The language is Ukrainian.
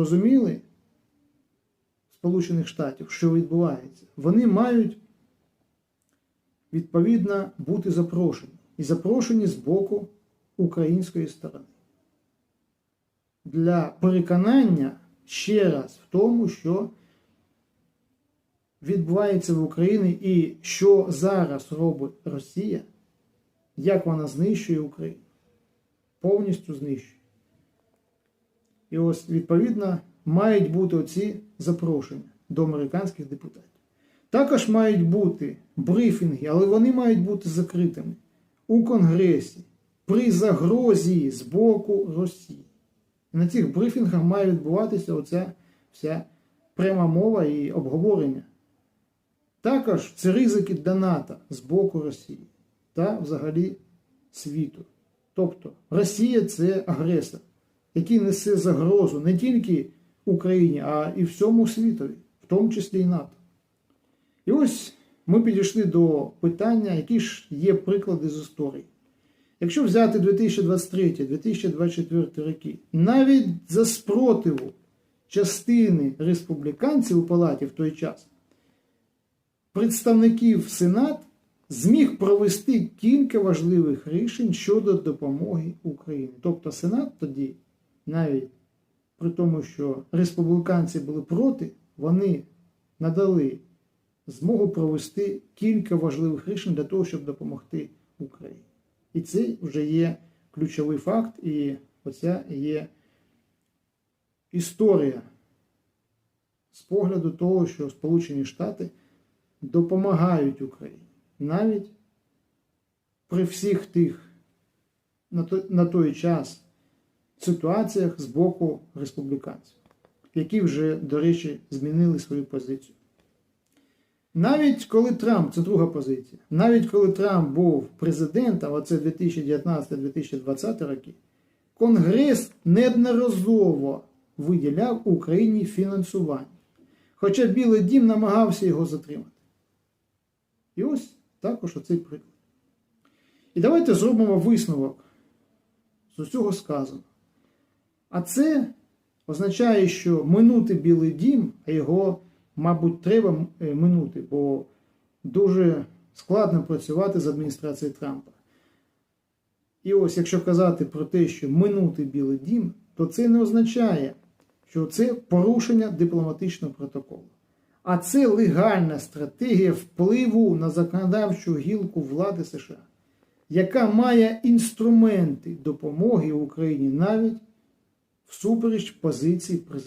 розуміли Сполучених Штатів, що відбувається, вони мають відповідно бути запрошені. І запрошені з боку української сторони. Для переконання ще раз в тому, що відбувається в Україні і що зараз робить Росія, як вона знищує Україну. Повністю знищує. І ось, відповідно, мають бути оці запрошення до американських депутатів. Також мають бути брифінги, але вони мають бути закритими у Конгресі при загрозі з боку Росії. І на цих брифінгах має відбуватися оця вся пряма мова і обговорення. Також це ризики для НАТО з боку Росії та взагалі світу. Тобто Росія це агресор, який несе загрозу не тільки Україні, а і всьому світові, в тому числі і НАТО. І ось ми підійшли до питання, які ж є приклади з історії. Якщо взяти 2023-2024 роки, навіть за спротиву частини республіканців у палаті в той час, представників Сенат зміг провести кілька важливих рішень щодо допомоги Україні. Тобто Сенат тоді, навіть при тому, що республіканці були проти, вони надали змогу провести кілька важливих рішень для того, щоб допомогти Україні. І це вже є ключовий факт, і оця є історія з погляду того, що Сполучені Штати допомагають Україні навіть при всіх тих на той, час ситуаціях з боку республіканців, які вже, до речі, змінили свою позицію. Навіть коли Трамп, це друга позиція, навіть коли Трамп був президентом, а це 2019-2020 роки, Конгрес неодноразово виділяв Україні фінансування. Хоча Білий Дім намагався його затримати. І ось також оцей приклад. І давайте зробимо висновок з усього сказаного. А це означає, що минути Білий Дім, а його мабуть, треба е, минути, бо дуже складно працювати з адміністрацією Трампа. І ось, якщо казати про те, що минути Білий Дім, то це не означає, що це порушення дипломатичного протоколу. А це легальна стратегія впливу на законодавчу гілку влади США, яка має інструменти допомоги Україні навіть всупереч позиції президента.